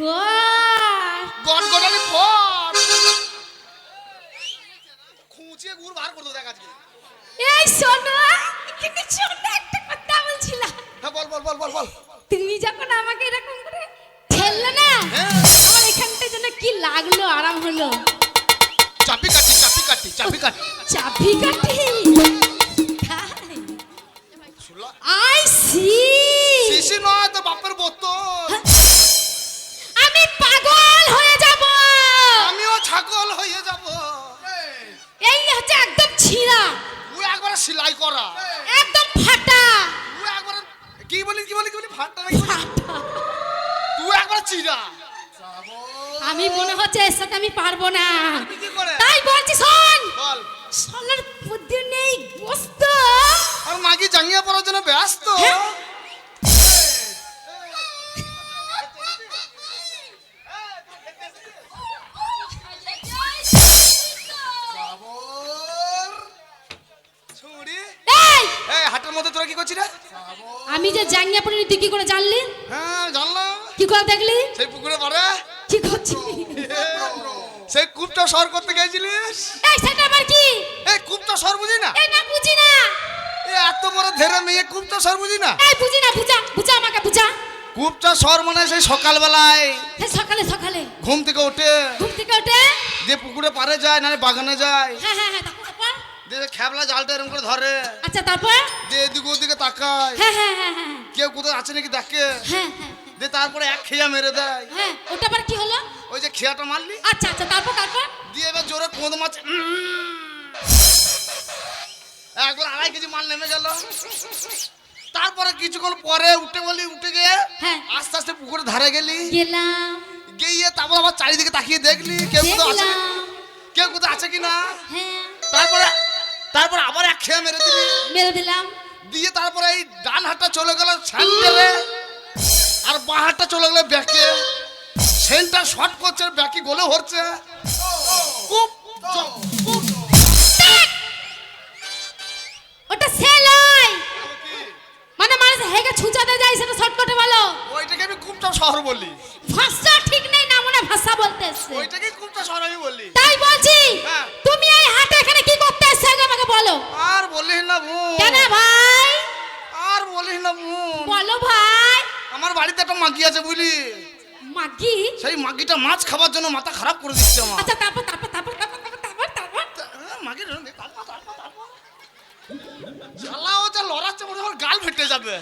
Goat গটানি ফট খুঁচিয়ে গুড় বার করে দেখ আজকে। এই শোনো কিন্তু শোনো একটা কথা বলছিলাম। হ্যাঁ বল বল বল বল বল। তুমি যখন আমাকে এরকম করে ঠেললে না হ্যাঁ। আমার এখানটা যেন কি লাগল আরাম হলো। চাপি কাটি চাপি কাটি চাপি কাটি চাবি কাটি আই সি শিশি। নয় তো বাপের বোতল। ছাগল হয়ে যাব। এই হচ্ছে একদম ছিঁড়া। ও একবার সেলাই করা। একদম ফাটা। ও একবার কি বলি কি বলি কি বলি? ফাটা নাকি। তুই একবার চিরা আমি মনে হচ্ছে এর সাথে আমি পারব না। তাই বলছি শোন। বল। গেছিলিস এই সেটা আবার কি? এই কূপটা সর বুঝি না এই না বুঝি না এই এত বড় ধেরে মেয়ে কূপটা সর বুঝি না এই বুঝি না বুঝা বুঝা আমাকে বুঝা। কূপটা সর মানে সেই সকালবেলায়। হ্যাঁ সকালে সকালে। ঘুম থেকে উঠে ঘুম থেকে উঠে যে পুকুরে পারে যায় না বাগানে যায়। হ্যাঁ হ্যাঁ হ্যাঁ তারপর খেবলা জালটা এরকম করে ধরে। আচ্ছা তারপর? দিয়ে এদিকে ওদিকে তাকায়। হ্যাঁ হ্যাঁ হ্যাঁ হ্যাঁ। কেউ কোথাও আছে নাকি দেখে? হ্যাঁ হ্যাঁ। দিয়ে তারপরে এক খেয়া মেরে দেয়। হ্যাঁ ওটা আবার কি হলো? ওই যে খেয়াটা মারলি? আচ্ছা আচ্ছা তারপর তারপর? দিয়ে এবার জোরে কোঁদ মাছ একবার আড়াই কেজি মাল নেমে গেল। তারপরে কিছুক্ষণ পরে উঠে বলি উঠে গিয়ে হ্যাঁ। আস্তে আস্তে পুকুরে ধারে গেলি। গেলাম। গিয়ে তারপর আবার চারিদিকে তাকিয়ে দেখলি কেউ কোথাও আছে কেউ কোথাও আছে কি না? হ্যাঁ। তারপরে তারপরে আবার এক খেয়ে মেরে দিলি। মেরে দিলাম। দিয়ে তারপরে এই ডান হাতটা চলে গেল স্যান্ডেলে আর বাঁ হাতটা চলে গেল ব্যাকে। সেন্টার শর্ট করছে ব্যাকি গোলে হচ্ছে। ওটা সেলাই মানে মানুষ হেগে ছুচাতে যায় সেটা শর্টকাটে বলো। ওইটাকে আমি খুবটা শহর বলি। ভাষা ঠিক নেই না মনে হয় ভাষা বলতে এসছে ওইটাকে খুবটা শহর আমি বলি। তাই বলছি হ্যাঁ। তুমি এই হাতে এখানে কি করতে এসছো আগে আমাকে বলো আর বলিস না বোন কেন ভাই আর বলিস না বোন বলো ভাই আমার বাড়িতে একটা মাগি আছে বুঝলি? মাগি? সেই মাগিটা মাছ খাবার জন্য মাথা খারাপ করে দিচ্ছে আমার। আচ্ছা তারপর তারপর তারপর তারপর তারপর তারপর হ্যাঁ, তারপর। শালা ও যা লড়াচ্ছে মনে হয় গাল ফেটে যাবে।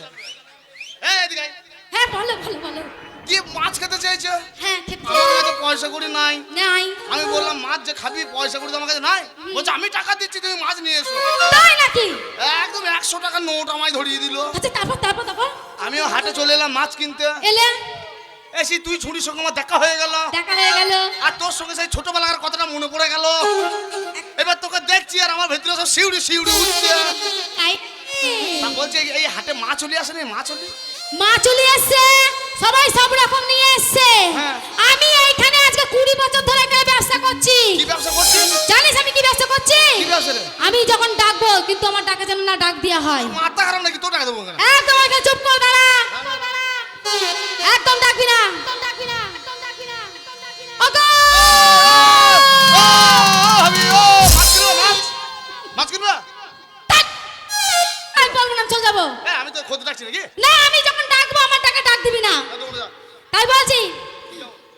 এই এদিকে হ্যাঁ বলো বলো বলো। দিয়ে মাছ খেতে চেয়েছে হ্যাঁ আমার কাছে পয়সা করি নাই। নাই। আমি বললাম মাছ যে খাবি পয়সা করি তো আমার কাছে নাই। বলছে আমি টাকা দিচ্ছি তুমি মাছ নিয়ে এসো। তাই নাকি? একদম একশো টাকার নোট আমায় ধরিয়ে দিল। আচ্ছা তারপর তারপর তারপর? আমিও হাটে চলে এলাম মাছ কিনতে। এলে? এসি তুই ছুরির সঙ্গে আমার দেখা হয়ে গেল। দেখা হয়ে গেল। আর তোর সঙ্গে সেই ছোটবেলার কথাটা মনে পড়ে গেল। এবার তোকে দেখছি আর আমার ভেতরে সব শিউড়ি শিউড়ি উঠছে। বলছে এই- হাটে মাছ চলে আসে না মাছ চলে মা চলে এসছে সবাই সব রকম নিয়ে এসছে হ্যাঁ। আমি এইখানে আজকে কুড়ি বছর ধরে এখানে ব্যবসা করছি কি ব্যবসা করছিস জানিস আমি কি ব্যবসা করছি কি ব্যবসা আমি যখন ডাকবো কিন্তু আমার ডাকে যেন না ডাক দেওয়া হয় মাথা খারাপ নাকি তোর টাকা দেবো একদম ওইখানে চুপ কর দাঁড়া একদম ডাকবি না একদম ডাকবি না একদম ডাকবি না ওগো! ও, ভাবি, ও, মাছ কিনবো, মাছ? মাছ কিনবো? যাব এ, আমি তো খোঁজ ডাকছি নাকি? না আমি যখন ডাকবো আমার টাকা ডাক দিবি না। যা, দৌড়ে যা। তাই বলছি?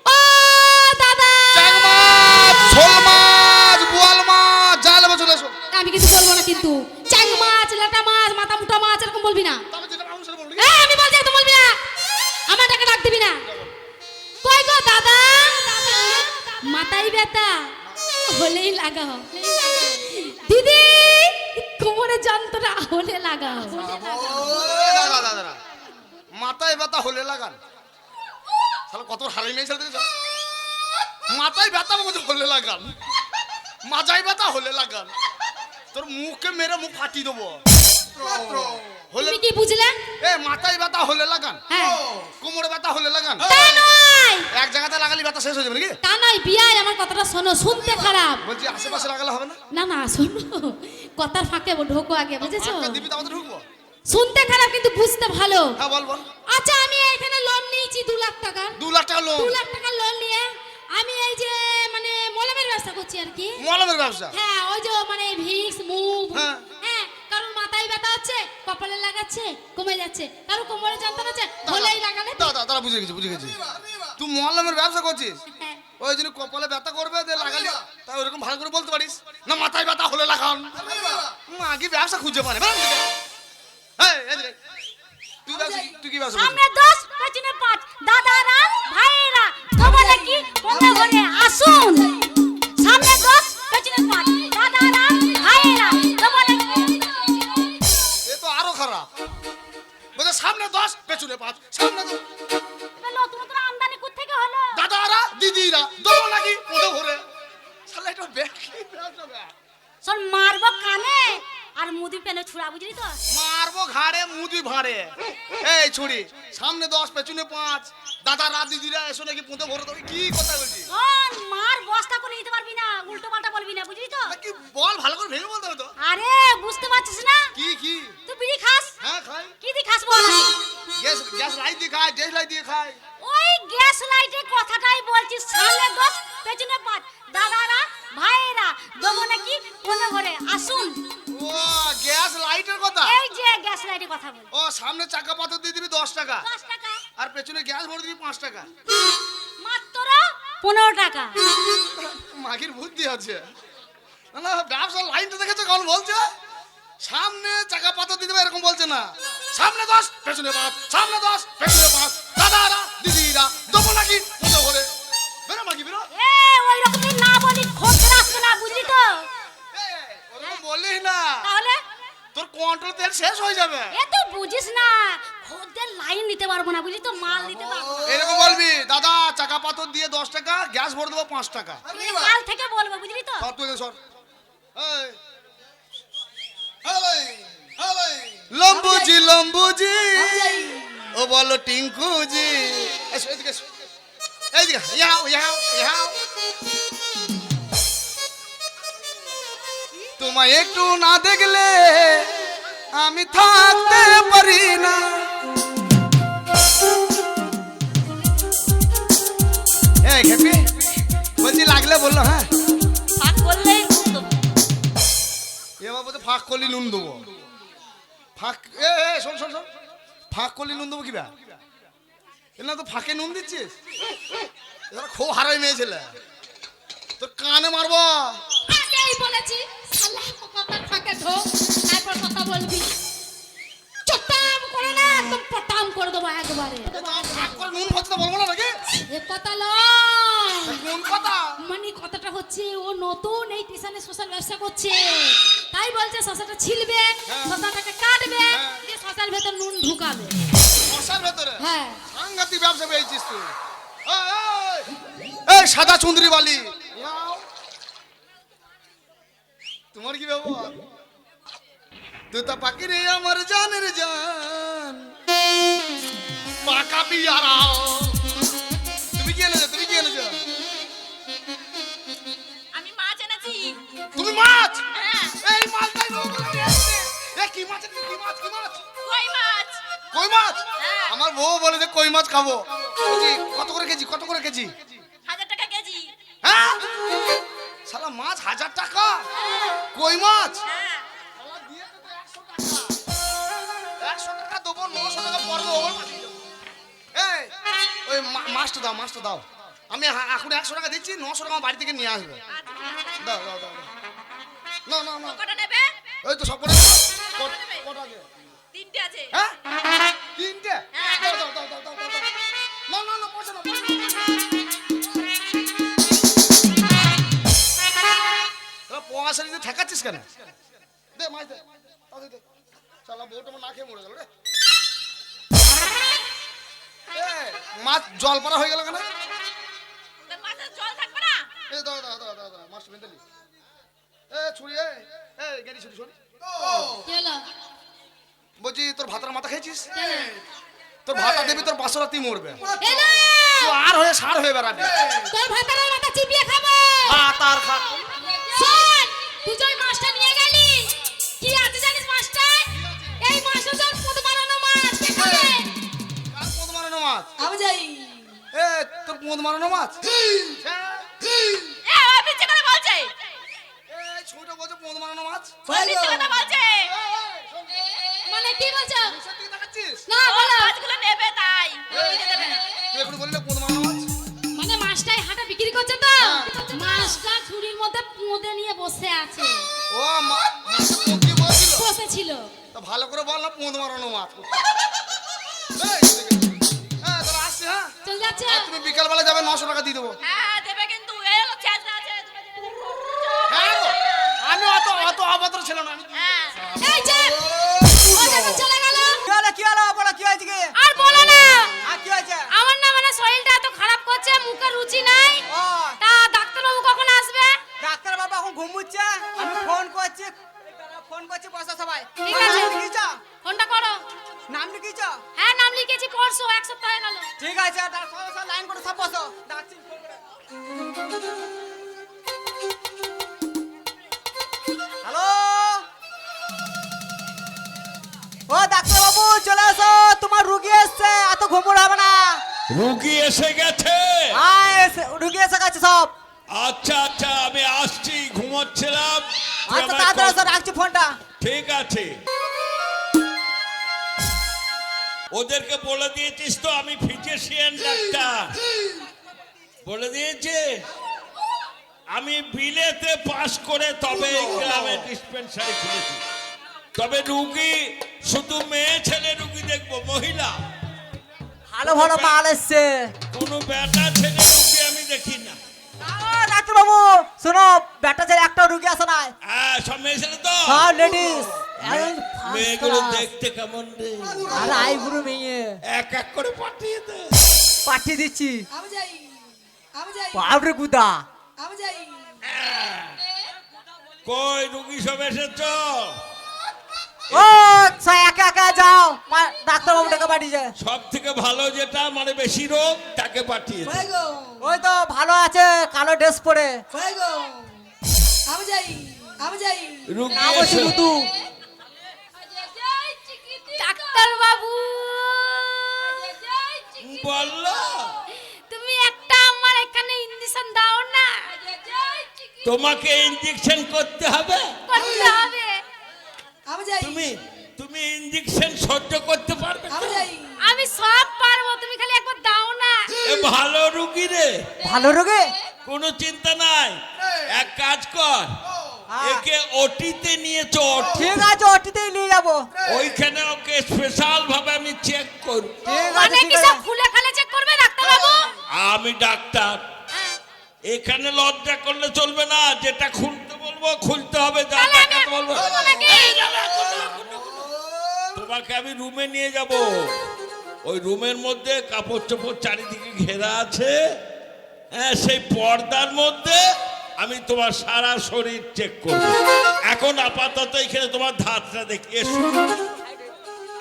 ও দাদা! চ্যাং মাছ, শোল মাছ, বোয়াল মাছ, যা নেবে চলে এসো। আমি কিছু বলব না কিন্তু। চ্যাং মাছ লেটা মাছ মাথা মুটা মাছ এরকম বলবি না বলব, আমি বলছি একদম বলবি না। আমার টাকা ডাক দিবি না। কই গো দাদা? মাথায় ব্যথা। হলেই লাগাও। দিদি! কোমরে যন্ত্রণা হলে লাগাও। দাঁড়া। মাথায় ব্যথা হলে লাগান। তাহলে কত হারাই মেয়ে ছেলে মাথায় ব্যথা বলছে হলে লাগান। মাথায় ব্যথা হলে লাগান। তোর মুখে মেরে মুখ ফাটিয়ে দেবো। তুমি কি বুঝলে? এ মাথায় ব্যথা হলে লাগান। হ্যাঁ। কোমরে ব্যথা হলে লাগান। তা নয়। এক জায়গাতে লাগালি ব্যথা শেষ হয়ে যাবে নাকি? তা নয় বিয়ায় আমার কথাটা শোনো শুনতে খারাপ। বলছি আশেপাশে লাগালে হবে না? না না শোনো কথার ফাঁকে ঢোকো আগে বুঝেছ? দিবি তো ঢুকবো। শুনতে খারাপ কিন্তু বুঝতে ভালো। হ্যাঁ বল বল। আচ্ছা আমি এখানে লোন নিয়েছি দু লাখ টাকা। দু লাখ টাকা লোন দু লাখ টাকা লোন নিয়ে আমি এই যে মানে মলমের ব্যবসা করছি আর কি। মলমের ব্যবসা? হ্যাঁ ওই যে মানে ভিক্স মুভ হ্যাঁ। মাথায় ব্যথা হচ্ছে কপালে লাগাচ্ছে কমে যাচ্ছে কারোর কোমরে যন্ত্রণা হচ্ছে হলেই লাগালে দাদা দাদা বুঝে গেছি বুঝে গেছি। তুই মলমের ব্যবসা করছিস? হ্যাঁ। ওই জন্য কপালে ব্যথা করবে দিয়ে লাগালি। তাই ওরকম ভালো করে বলতে পারিস? না মাথায় ব্যথা হলে লাগান। আগে ব্যবসা খুঁজে পারে। তুই কি ব্যবসা করছিস? দশ পেছনে পাঁচ। দাদারা ভাইয়েরা তোমার কি মনে ঘরে আসুন। দশ পেছনে পাঁচ সামনে দশ নতুন নতুন আমদানি কোথেকে হলো? দাদারা দিদিরা দেবো নাকি ওদের ঘরে। শালা এটা ব্যাগ ব্যবসা শোন মারবো কানে। আর মুদি পেনে ছুড়া বুঝলি তো? মারবো ঘাড়ে মুদি ভাড়ে। এই ছুরি সামনে দশ পেছনে পাঁচ। দাদা রাত দিদিরা এসো নাকি পুঁতে ভরে দেবে কি কথা বলছি? শোন মার বস্তা করে নিতে পারবি না উল্টো পাল্টা বলবি না বুঝলি তো? কি বল ভালো করে ভেঙে বলতে হবে তো। আরে বুঝতে পারছিস না? কি কি? তুই বিড়ি খাস? হ্যাঁ খাই। কি দি খাস বল? গ্যাস লাইট দিয়ে খাই ওই গ্যাস লাইটের কথাটাই বলছিস সামনে দশ পেছনে পাঁচ দাদারা ভাইয়েরা দেবো নাকি কোনে ঘরে আসুন। ও গ্যাস লাইটের কথা? এই যে গ্যাস লাইটের কথা বল ও সামনে চাকা পাথর দিয়ে দিবি দশ টাকা। দশ টাকা। আর পেছনে গ্যাস ভরে দিবি পাঁচ টাকা। মাত্র পনেরো টাকা। মাগির বুদ্ধি আছে। না ব্যবসার লাইনটা দেখেছ কেমন বলছে? সামনে চাকা পাথর দিতে হবে এরকম বলছে না। সামনে দশ পেছনে পাঁচ সামনে দশ পেছনে পাঁচ। দাদারা দিদিরা দেবো নাকি? পুজো করে বেরো মাগি বেরো। এ ওই রকম তুই না বলি খোঁজ আসবে না বুঝলি তো? ওরকম বললিস না। তাহলে? তোর কন্ট্রোল তেল শেষ হয়ে যাবে। এ তো বুঝিস না খোঁজদের লাইন নিতে পারব না বুঝলি তো? মাল নিতে পারব। এরকম বলবি দাদা চাকা পাথর দিয়ে দশ টাকা গ্যাস ভরে দেবো পাঁচ টাকা। কাল থেকে বলব বুঝলি তো? সর তুই সর। এই। লম্বুজি লম্বুজি। ও বলো টিঙ্কুজি। তোমায় একটু না দেখলে আমি থাকতে পারি না। বলছি লাগলে বলল হ্যাঁ। এবার বলতে ফাঁক করলি নুন দেবো। ফাঁক, এ শোন শোন শোন। ফাঁক করলি নুন দেবো কিবা এ না তো ফাঁকে নুন দিচ্ছিস? এবার খুব হারাই মেয়ে ছেলে। তোর কানে মারবো। বলেছি কথা বলবি। পটাম করে দেবো একবারে। নুন বলব না নাকি? এ কথা লয়। কোন কথা? মানে কথাটা হচ্ছে ও নতুন এই স্টেশনে সোশ্যাল ব্যবসা করছে। তাই বলছে শশাটা ছিলবে শশাটাকে কাটবে হ্যাঁ। দিয়ে শশার ভেতর নুন ঢুকাবে। মশার ভেতরে? হ্যাঁ। সাংঘাতিক ব্যবসা পেয়েছিস তুই। এই সাদা চুন্দ্রি বালি। তোমার কি ব্যবহার? তুই তো পাখি রে আমার জানের জান। পাকা বিয়ারা তুমি কি এনেছো? তুমি কি এনেছো? আমি মাছ এনেছি। তুমি মাছ? হ্যাঁ। এই মাছ তাই এ কি মাছ কি মাছ? কি মাছ? কই মাছ? কই মাছ? হ্যাঁ। আমার বউ বলে যে কই মাছ খাব। কত করে কেজি? কত করে কেজি? হাজার টাকা কেজি। হ্যাঁ? শালা মাছ হাজার টাকা? কই মাছ? মাছটা দাও মাছটা দাও। আমি এখন একশো টাকা দিচ্ছি নশো টাকা বাড়ি থেকে নিয়ে আসবে। দাও দাও দাও দাও। না না না। ওই তো সব করে কটা তিনটে আছে। হ্যাঁ? তিনটে? দাও দাও দাও দাও দাও দাও দাও। না না না পয়সা না পয়সা পয়সা ঠেকাচ্ছিস কেন? দে মাছ দে। শালা বউটা না খেয়ে মরে গেল রে। মাছ জল পড়া হয়ে গেল কেন? মাছের জল থাকবে না? এ দাও দাও দাও দাও দাও মাছ মেন্টালি এ ছুরি এ এ গেড়ি ছুরি ছুরি। কি হলো বলছি তোর ভাতার মাথা খেয়েছিস? তোর ভাতা দেবি তোর বাসরাতি মরবে। এলো? আর হয়ে সার হয়ে বেড়াবি। তোর ভাতারের মাথা চিপিয়ে খাব। ভাত আর খা তুই আমি যাই। এ তোর পোঁদ মারানো মাছ? এ বলছে। বলছে মারানো মাছ। কথা বলছে। মানে কি বলছো? নিচের দিকে না বলো। মাছগুলো নেবে তাই। তুই এখন বললি মারানো মাছ? মানে মাছটাই হাটে বিক্রি করছে তো? মাছটা ঝুড়ির মধ্যে পুঁদে নিয়ে বসে আছে। ও মা মাছটা পোঁদ দিয়ে বসেছিল? তা ভালো করে বল না পোঁদ মারানো মাছ। হ্যাঁ যাচ্ছে। আর তুমি বিকালবেলা যাবে নশো টাকা দিয়ে দেবো। হ্যাঁ দেবে কিন্তু এই হলো চেষ্টা আছে হ্যাঁ আমি অত অত অভদ্র ছিল না আমি হ্যাঁ। এই যে ও দেখো চলে গেল। কি হলো কি হলো বলো কি হয়েছে কি? আর বলো না। আর কি হয়েছে? আমার না মানে শরীরটা এত খারাপ করছে মুখে রুচি নাই। তা ডাক্তারবাবু কখন আসবে? ডাক্তার বাবা এখন ঘুমুচ্ছে আমি ফোন করছি ফোন করছি বসো সবাই। ঠিক নাম আছে। লিখিছ? ফোনটা করো। নাম লিখিছ? হ্যাঁ নাম লিখেছি পরশু এক সপ্তাহ হয়ে গেল। ঠিক আছে তার সব সব লাইন করে সব বসো। ডাকছি ফোন করে। হ্যালো? ও ডাক্তার বাবু চলে এসো। তোমার রুগী এসছে এত ঘুমুর হবে না। রুগী এসে গেছে? হ্যাঁ এসে- রুগী এসে গেছে সব। আচ্ছা আচ্ছা আমি আসছি ঘুমোচ্ছিলাম। আচ্ছা তাড়াতাড়ি এসো রাখছি ফোনটা। ঠিক আছে। ওদেরকে বলে দিয়েছিস তো আমি ফিজিশিয়ান ডাক্তার। বলে দিয়েছে আমি বিলেতে পাস করে তবে গ্রামে ডিসপেন্সারি খুলেছি। তবে রুগী শুধু মেয়ে ছেলে রুগী দেখব মহিলা। ভালো ভালো মাল এসছে। কোনো বেটা ছেলে রুগী আমি দেখি না। ডাক্তার শোনো ব্যাটা ছেলে একটা রুগী আসে নাই? হ্যাঁ সব মেয়ে ছেলে তো সব লেডিস মেয়েগুলো দেখতে কেমন রে? আর আইবুড়ো মেয়ে। এক এক করে পাঠিয়ে দে। পাঠিয়ে দিচ্ছি। আমি যাই আমি যাই। বাবরে গুদা। আমি যাই। কই রুগী সব এসেছ? ও একা একা যাও। ডাক্তার বাবু টাকা পাঠিয়েছে। সব থেকে ভালো যেটা মানে বেশি রোগ তাকে পাঠিয়ে দে গো? ওই তো ভালো আছে কালো ড্রেস পরে। গো? আমি যাই আমি যাই। রুগী নাম হচ্ছে এসে ডাক্তার বাবু বলল। তুমি একটা আমার এখানে ইঞ্জেকশন দাও না। তোমাকে ইঞ্জেকশন করতে হবে? করতে হবে। আমি যাই। তুমি তুমি ইঞ্জেকশন সহ্য করতে পারবে আমি যাই। আমি সব পারব তুমি খালি একবার দাও না। এ ভালো রুগী রে। ভালো রোগে? কোনো চিন্তা নাই। এক কাজ কর। হ্যাঁ। একে ওটিতে নিয়ে চট ঠিক আছে ওটিতেই নিয়ে যাব। ওইখানে ওকে স্পেশাল ভাবে আমি চেক করব। মানে কি সব খুলে খালে চেক করবে ডাক্তার বাবু আমি ডাক্তার। এখানে লজ্জা করলে চলবে না। যেটা খুলতে বলব খুলতে হবে যা তাহলে আমি দেখাতে বলব খুলবো নাকি? এই যা, যা, খুলো, খুলো, খুলো। তোমাকে আমি রুমে নিয়ে যাব। ওই রুমের মধ্যে কাপড় চোপড় চারিদিকে ঘেরা আছে। হ্যাঁ সেই পর্দার মধ্যে আমি তোমার সারা শরীর চেক করব। এখন আপাতত এখানে তোমার ধাতটা দেখি। এসো।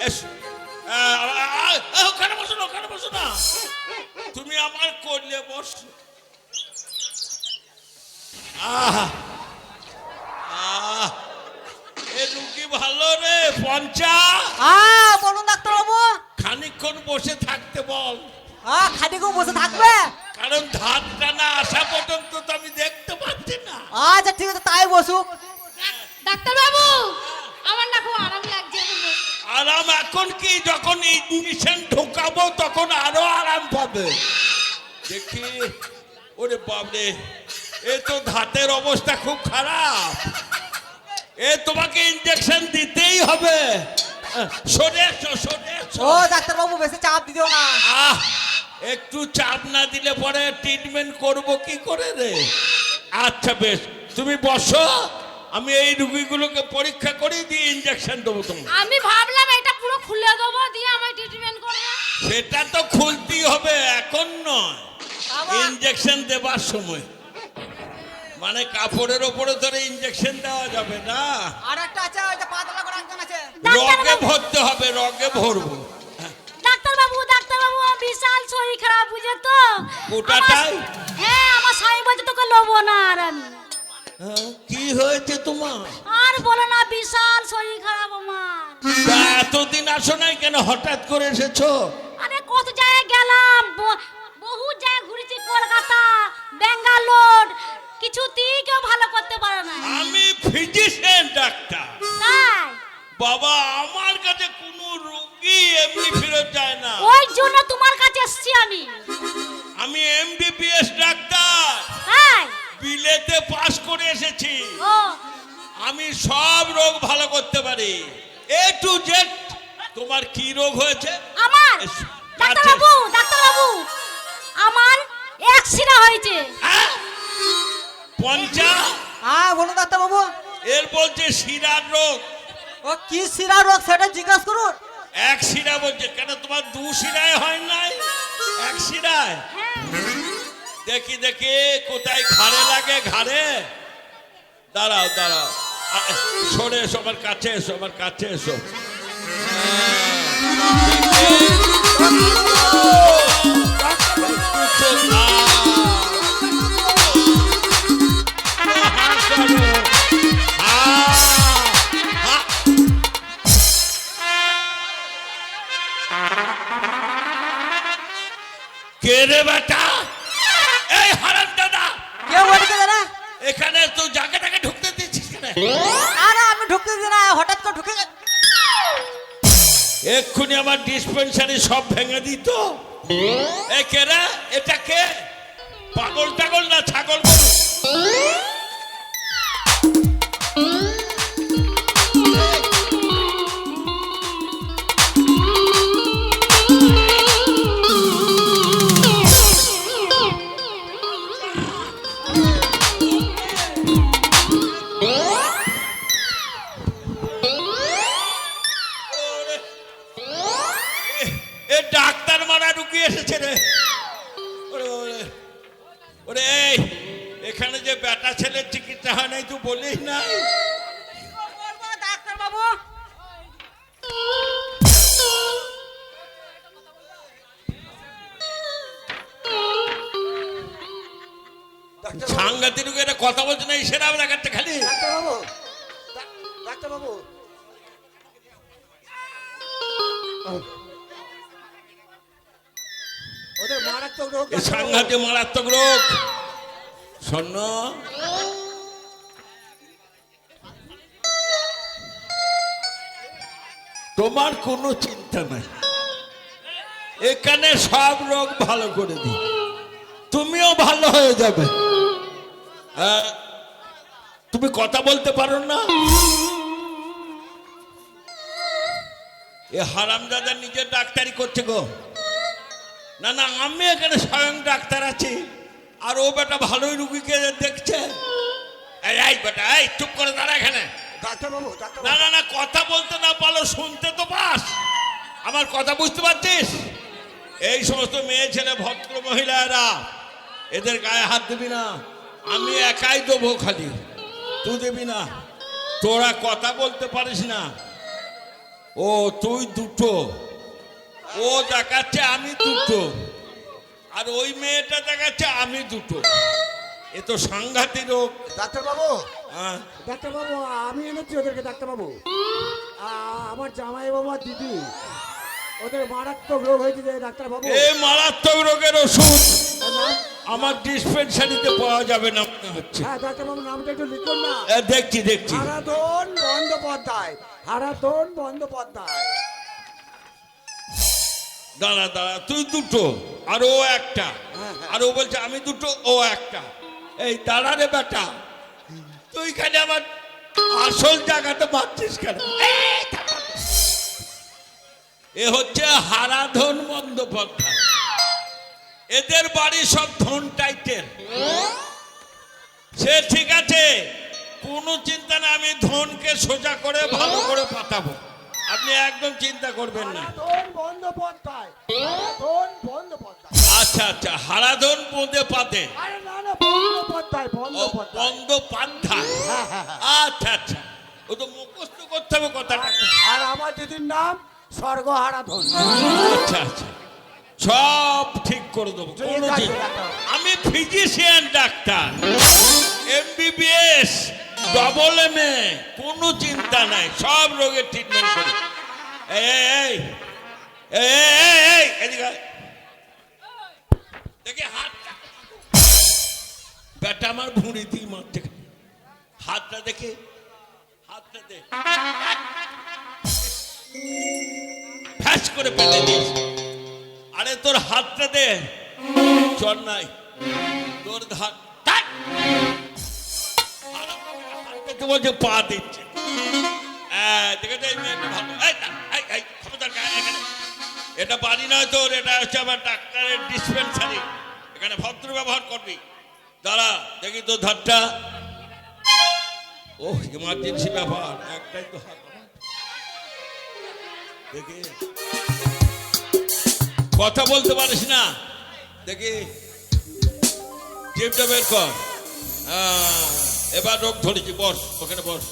এসো। ওখানে বসো না, ওখানে বসো না। তুমি আমার করলে বসো। আহা, আহ। রুগী ভালো রে পঞ্চা। হ্যাঁ বলুন ডাক্তার বাবু খানিকক্ষণ বসে থাকতে বল। হ্যাঁ খাটিকেও বসে থাকবে? কারণ ধারটা না আসা পর্যন্ত তো আমি দেখতে পাচ্ছি না। আচ্ছা ঠিক আছে তাই বসুক। ডাক্তার বাবু আমার না খুব আরাম লাগছে। আরাম এখন কি? যখন ইঞ্জেকশন ঢোকাবো তখন আরও আরাম পাবে। দেখি। ওরে বাবরে এ তো ধাতের অবস্থা খুব খারাপ। এ তোমাকে ইঞ্জেকশন দিতেই হবে। সরে এসো সরে এসো ও ডাক্তার বেশি চাপ দিও না। আহ একটু চাপ না দিলে পরে ট্রিটমেন্ট করব কি করে রে? আচ্ছা বেশ। তুমি বসো আমি এই রুগীগুলোকে পরীক্ষা করে দিয়ে ইঞ্জেকশন দেবো তোমাকে। আমি ভাবলাম এটা পুরো খুলে দেবো দিয়ে আমার ট্রিটমেন্ট করব। সেটা তো খুলতেই হবে এখন নয়। বাবা। ইঞ্জেকশন দেবার সময়। মানে কাপড়ের ওপরে ধরে ইঞ্জেকশন দেওয়া যাবে না। আর একটা আছে ওই যে পাতলা করে একজন আছে। রগে ভরতে হবে রগে ভরবো। ডাক্তার বাবু ডাক্তার বাবু বিশাল শরীর খারাপ বুঝে তো? গোটাটাই? আমার- হ্যাঁ আমার স্বামী বলছে তোকে লোবো না আর আমি। হ্যাঁ, কি হয়েছে তোমার? আর বলো না বিশাল শরীর খারাপ আমার। এতদিন আসো নাই কেন? হঠাৎ করে এসেছ? বাবা আমার কাছে কোনো রোগী এমনি ফেরত যায় না। ওই জন্য তোমার কাছে এসেছি আমি। আমি এমবিবিএস ডাক্তার। তাই বিলেতে পাশ করে এসেছি। ও। আমি সব রোগ ভালো করতে পারি। এ টু জেড তোমার কি রোগ হয়েছে? আমার? ডাক্তার। বাবু ডাক্তার বাবু আমার অ্যাক্সিডেন্ট হয়েছে। হ্যাঁ? পঞ্চা? হ্যাঁ বলুন ডাক্তার বাবু এর বলছে শিরার রোগ। ও কি শিরা রোগ সেটা জিজ্ঞাসা করুন। এক শিরা বলছে, কেন তোমার দু শিরায় হয় নাই? এক শিরায়? দেখি দেখি, কোথায় ঘাড়ে লাগে, ঘাড়ে? দাঁড়াও দাঁড়াও। সরে এসো, আমার কাছে এসো, আমার কাছে এসো। রে বেটা। এই হারান দাদা। কে বলতে দাদা? এখানে তো জায়গা টাকে ঢুকতে দিচ্ছিস কেন? আরে আমি ঢুকতে দিই না হঠাৎ করে ঢুকে এক্ষুনি আমার ডিসপেন্সারি সব ভেঙে দিত এ কেরা এটা কে? পাগল টাগল না ছাগল গরু? রে ওরে, এখানে যে বেটা ছেলের চিকিৎসা হয় নাই তুই বলিস না। ডাক্তার বাবু সাংঘাতিক এটা কথা বলছে না সেরা দেখাচ্ছে খালি। ডাক্তারবাবু ডাক্তারবাবু। ওদের মারাত্মক রোগ সাংঘাতিক মারাত্মক রোগ। স্বর্ণ। তোমার কোনো চিন্তা নাই। এখানে সব রোগ ভালো করে দিই তুমিও ভালো হয়ে যাবে? তুমি কথা বলতে পারো না? এ হারাম দাদা নিজের ডাক্তারি করছে গো। না না আমি এখানে স্বয়ং ডাক্তার আছি। আর ও বেটা ভালোই রুগীকে দেখছে। এই বেটা এই চুপ করে দাঁড়া এখানে। ডাক্তারবাবু না না না কথা বলতে না পারো শুনতে তো পাস। আমার কথা বুঝতে পারছিস? এই সমস্ত মেয়ে ছেলে ভদ্র মহিলারা এদের গায়ে হাত দিবি না। আমি একাই দেবো খালি। তুই দিবি না। তোরা কথা বলতে পারিস না। ও তুই দুটো। ও দেখাচ্ছে আমি দুটো। আর ওই মেয়েটা দেখাচ্ছে আমি দুটো। এ তো সাংঘাতিক রোগ। ডাক্তারবাবু হ্যাঁ। ডাক্তারবাবু আমি এনেছি ওদেরকে ডাক্তারবাবু আমার জামাই বাবা দিদি ওদের মারাত্মক রোগ হয়েছে যে ডাক্তারবাবু এই মারাত্মক রোগের ওষুধ। আমার ডিসপেন্সারিতে পাওয়া যাবে না মনে হচ্ছে। হ্যাঁ ডাক্তারবাবু নামটা একটু লিখুন না। এ, দেখছি দেখছি। হারাধন বন্দ্যোপাধ্যায় হারাধন বন্দ্যোপাধ্যায়। দাঁড়া দাঁড়া, তুই দুটো, আর ও একটা। আর ও বলছে, আমি দুটো, ও একটা। এই দাঁড়া রে বেটা, তুই খালি আমার আসল জায়গাতে মারছিস কেন? এ হচ্ছে হারাধন বন্দ্যোপাধ্যায়। এদের বাড়ি সব ধন টাইটেল। সে ঠিক আছে, কোনো চিন্তা না, আমি ধনকে সোজা করে ভালো করে পাঠাবো আপনি একদম চিন্তা করবেন না। বন্দ্যোপাধ্যায়। আচ্ছা আচ্ছা হারাধন বন্দ্যোপাধ্যায়। বন্দ্যোপাধ্যায় হ্যাঁ, হ্যাঁ, হ্যাঁ। আচ্ছা আচ্ছা। ও তো মুখস্থ করতে হবে কথাটা। আর আমার দিদির নাম স্বর্গ হারাধন। আচ্ছা আচ্ছা। সব ঠিক করে দেবো। আমি physician doctor. MBBS double M A কোনো চিন্তা নাই সব রোগের ট্রিটমেন্ট করি। এই এই এদিকে। দেখি হাতটা বেটা আমার ভুঁড়ি দিয়ে মারতে। হাতটা দেখে হাতটা দে। ফ্যাস করে পেটে দিস আরে তোর হাতটা দে। চল নাই। তোর ধার বলছে পা দিচ্ছে। হ্যাঁ, মেয়েটা ভালো। এটা বাড়ি নয় তোর এটা হচ্ছে আমার ডাক্তারের ডিসপেন্সারি এখানে ভদ্র ব্যবহার করবি। দাঁড়া দেখি তোর ধারটা। ও ইমার্জেন্সি ব্যাপার একটাই তো। দেখি। কথা বলতে পারিস না। দেখি। জিপটা বের কর। আহ, এবার রোগ ধরেছি বস ওখানে বস।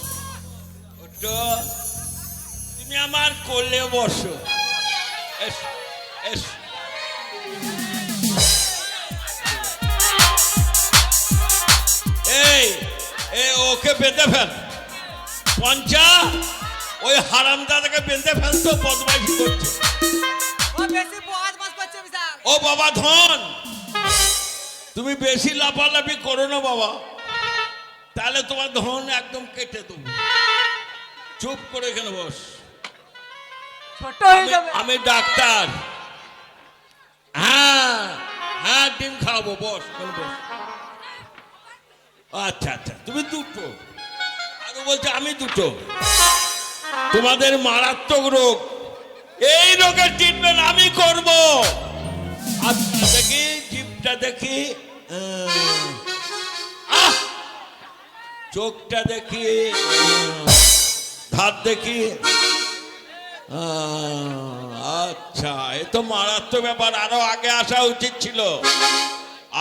তুমি আমার কোলে বসো। এস এস এই এ ওকে বেঁধে ফেল পঞ্চা ওই হারাম দাদাকে বেঁধে ফেল তো বদমাইশি করছে। ও বাবা ধন। তুমি বেশি লাফালাফি করো না বাবা। তাহলে তোমার ধন একদম কেটে দেবো। চুপ করে এখানে বস। ছোট হয়ে আমি- যাবে। আমি ডাক্তার। হ্যাঁ হ্যাঁ ডিম খাওয়াবো বস বস। আচ্ছা আচ্ছা তুমি দুটো। আরও বলছে আমি দুটো। তোমাদের মারাত্মক রোগ। এই রোগের ট্রিটমেন্ট আমি করব। আচ্ছা দেখি জিপটা দেখি! চোখটা দেখি ধার দেখি আচ্ছা এ তো মারাত্মক ব্যাপার। আরও আগে আসা উচিত ছিল।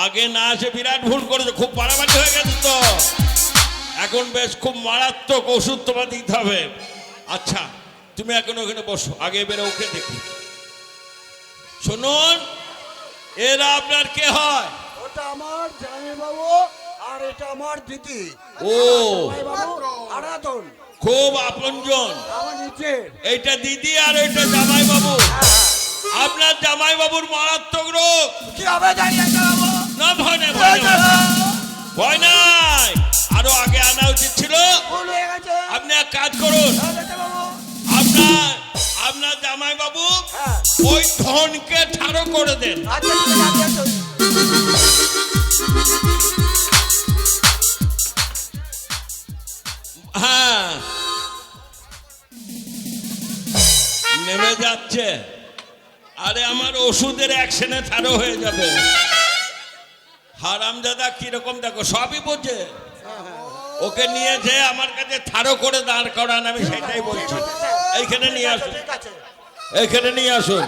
আগে না আসে বিরাট ভুল করেছে খুব বাড়াবাড়ি হয়ে গেছে তো। এখন বেশ খুব মারাত্মক ওষুধ তোমার দিতে হবে। আচ্ছা তুমি এখন ওখানে বসো আগে বেরো ওকে দেখি। শুনুন এরা আপনার কে হয়? ওটা আমার জামাই বাবু আর এটা আমার দিদি। ও। জামাই বাবু আরাধন। খুব আপনজন। এইটা দিদি আর ওইটা জামাই বাবু আপনার জামাই বাবুর মারাত্মক রোগ। কি হবে জানিয়ে না ভয় নাই ভয় নাই ভয় নাই। আরও আগে আনা উচিত ছিল হয়ে আপনি এক কাজ করুন। আপনার আপনার জামাই বাবু হ্যাঁ। ওই ধনকে ঠাড়ো করে দেন। আচ্ছা আচ্ছা, আচ্ছা। হ্যাঁ। নেমে যাচ্ছে। আরে আমার ওষুধের অ্যাকশনে ঠাড়ো হয়ে যাবে। হারামজাদা কীরকম দেখো সবই বোঝে। ওকে নিয়ে যে আমার কাছে ঠাড়ো করে দাঁড় করান আমি সেটাই বলছি। এইখানে নিয়ে আসুন। এইখানে নিয়ে আসুন।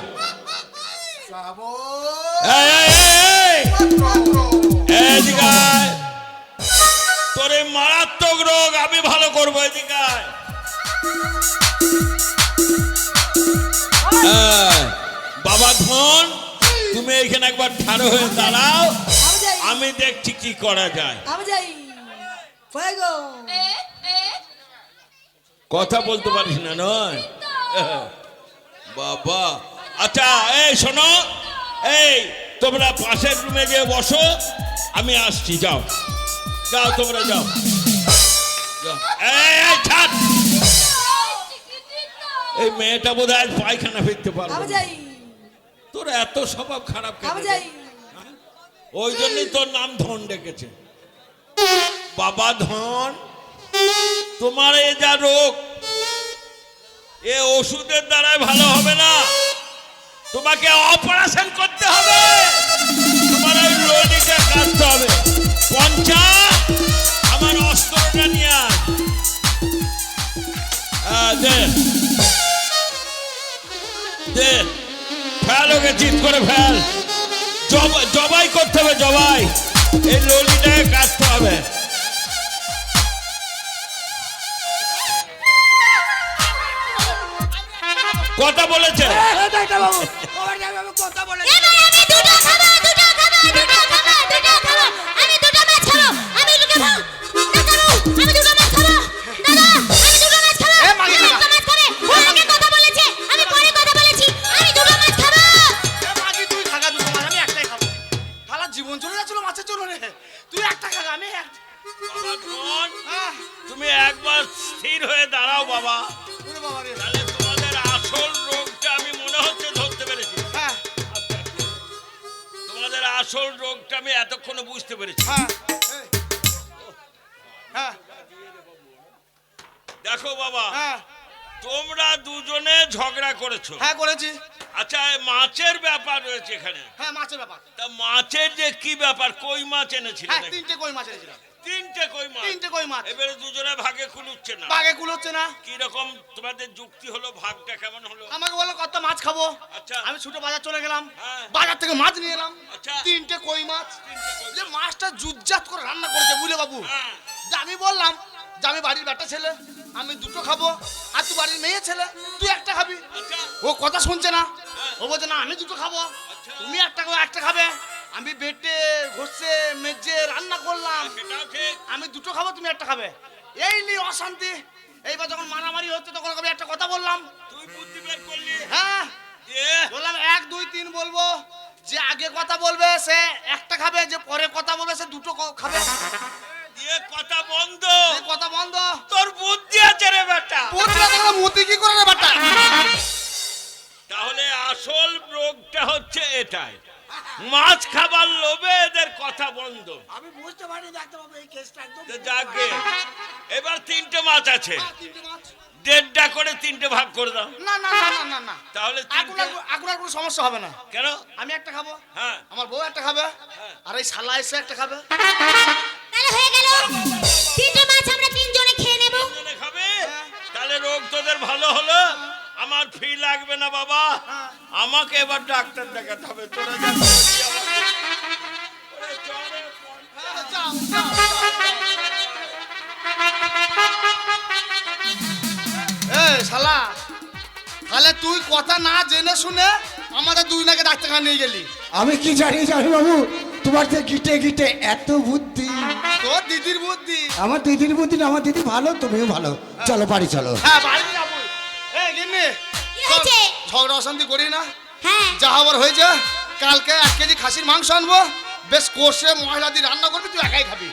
তোর মারাত্মক রোগ আমি ভালো করব এদিকে তুমি এইখানে একবার ঠাড়ো হয়ে দাঁড়াও। আমি দেখছি কি করা যায়। আমি যাই। কথা বলতে পারিস না নয়? বাবা। আচ্ছা এই শোনো। এই তোমরা পাশের রুমে গিয়ে বসো। আমি আসছি যাও। যাও তোমরা যাও। এই, এই, মেয়েটা বোধ হয় পায়খানা ফিরতে পারবে। যাই। তোর এত স্বভাব খারাপ যাই। ওই জন্যই তোর নাম ধন ডেকেছে। বাবা ধন তোমার এ যা রোগ এ ওষুধের দ্বারাই ভালো হবে না। তোমাকে অপারেশন করতে হবে। তোমার ওই রোগীকে কাটতে হবে। পঞ্চা আমার অস্ত্রটা নিয়ে আয়। আহ, দে। দে জিত করে ফেল জবাই করতে হবে জবাই এই ললিটাকে কাটতে হবে কথা বলেছে কথা বলে তুমি একবার স্থির হয়ে দাঁড়াও বাবা। তাহলে তোমাদের আসল রোগটা আমি মনে হচ্ছে ধরতে পেরেছি। হ্যাঁ। তোমাদের আসল রোগটা আমি এতক্ষণে বুঝতে পেরেছি। হ্যাঁ। হ্যাঁ। দেখো বাবা হ্যাঁ। তোমরা দুজনে ঝগড়া করেছ। হ্যাঁ করেছি। আচ্ছা মাছের ব্যাপার রয়েছে এখানে। হ্যাঁ মাছের ব্যাপার। তা মাছের যে কি ব্যাপার? কই মাছ এনেছিলে তিনটে কই মাছ এনেছিলাম। তিনটে কই মাছ? তিনটে কই মাছ? এবারে দুজনে ভাগে কুলুচ্ছে না। বাগে কুলোচ্ছে না। কি রকম তোমাদের যুক্তি হলো ভাগটা কেমন হলো? আমাকে বলল কত মাছ খাব? আচ্ছা। আমি ছুটে বাজার চলে গেলাম। হ্যাঁ। বাজার থেকে মাছ নিয়ে এলাম। আচ্ছা। তিনটে কই মাছ? যে মাছটা জুজ্জাত করে রান্না করেছে বুঝলে বাবু? হ্যাঁ। আমি বললাম যে আমি বাড়ির বেটা ছেলে আমি দুটো খাব। আর তুই বাড়ির মেয়ে ছেলে তুই একটা খাবি। আচ্ছা। ও কথা শুনছে না। হ্যাঁ। ও বলছে না আমি দুটো খাব। আচ্ছা। তুমি একটা খাব একটা খাবে। আমি বেটে ঘষে মেজে রান্না করলাম। আমি দুটো খাব তুমি একটা খাবে। এই নিয়ে অশান্তি। এইবার যখন মারামারি হচ্ছে তখন আমি একটা কথা বললাম। তুই বুদ্ধি বের করলি। হ্যাঁ? বললাম এক দুই তিন বলব। যে আগে কথা বলবে সে একটা খাবে যে পরে কথা বলবে সে দুটো খাবে। এ কথা বন্ধ। কথা বন্ধ। তোর বুদ্ধি আছে রে বেটা। পুতলা দেখলে মতি কি করে রে বেটা? তাহলে আসল রোগটা হচ্ছে এটাই। মাছ খাবার লোভে এদের কথা বন্ধ। আমি বুঝতে পারিনি ডাক্তারবাবু এই কেসটা একদম যাকে। এবার তিনটে মাছ আছে। হ্যাঁ, তিনটে মাছ। দেড়টা করে তিনটে ভাগ করে দাও। না না না না না না। তাহলে আর কোনো সমস্যা হবে না। কেন? আমি একটা খাব। হ্যাঁ। আমার বউ একটা খাবে। আর এই শালা এসে একটা খাবে। তাহলে হয়ে গেল। তিনটে মাছ আমরা তিনজনে খেয়ে নেব। খাবে? তাহলে রোগ তোদের ভালো হলো? আমার ফি লাগবে না বাবা। আমাকে এবার ডাক্তার দেখাতে হবে। তোরা শালা তাহলে তুই কথা না জেনে শুনে আমাদের দুই নাকে ডাক্তারখানা নিয়ে গেলি। আমি কি জানি জানি বাবু তোমার যে গিটে গিটে এত বুদ্ধি। তোর দিদির বুদ্ধি। আমার দিদির বুদ্ধি না আমার দিদি ভালো তুমিও ভালো। চলো বাড়ি চলো। হ্যাঁ বাড়ি ঝগড়া অশান্তি করি না। হ্যাঁ। যা হবার হয়েছে কালকে এক কেজি খাসির মাংস আনব। বেশ কষে মহিলা দিয়ে রান্না করবি তুই একাই খাবি।